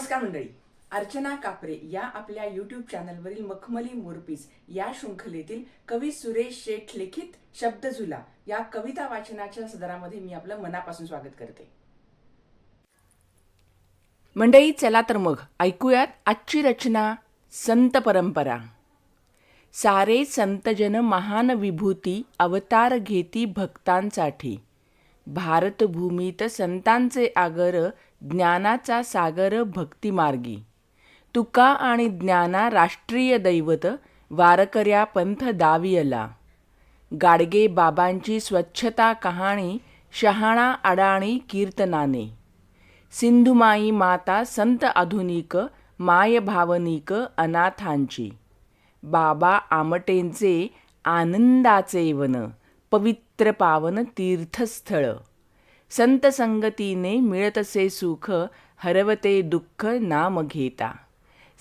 नमस्कार मंडळी. अर्चना कापरे या आपल्या युट्यूब चॅनलवरील मखमली मोरपीस या शृंखलेतील कवी सुरेश शेठ लिखित शब्दझुला या कविता वाचनाच्या सदरामध्ये मी आपलं मनापासून स्वागत करते. मंडळी चला तर मग ऐकूयात आजची रचना संत परंपरा. सारे संतजन महान विभूती अवतार घेती भक्तांसाठी. भारतभूमीत संतांचे आगर ज्ञानाचा सागर भक्तिमार्गी. तुका आणि ज्ञाना राष्ट्रीय दैवत वारकऱ्या पंथ दावियला. गाडगे बाबांची स्वच्छता कहाणी शहाणा अडाणी कीर्तनाने. सिंधुमाई माता संत आधुनिक माय भावनिक अनाथांची. बाबा आमटेंचे आनंदाचे वन. पवित्र पावन तीर्थस्थळ. संतसंगतीने मिळतसे सुख हरवते दुःख नाम घेता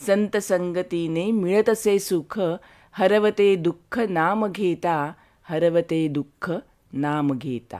संतसंगतीने मिळतसे सुख हरवते दुःख नाम घेता हरवते दुःख नाम घेता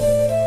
Bye.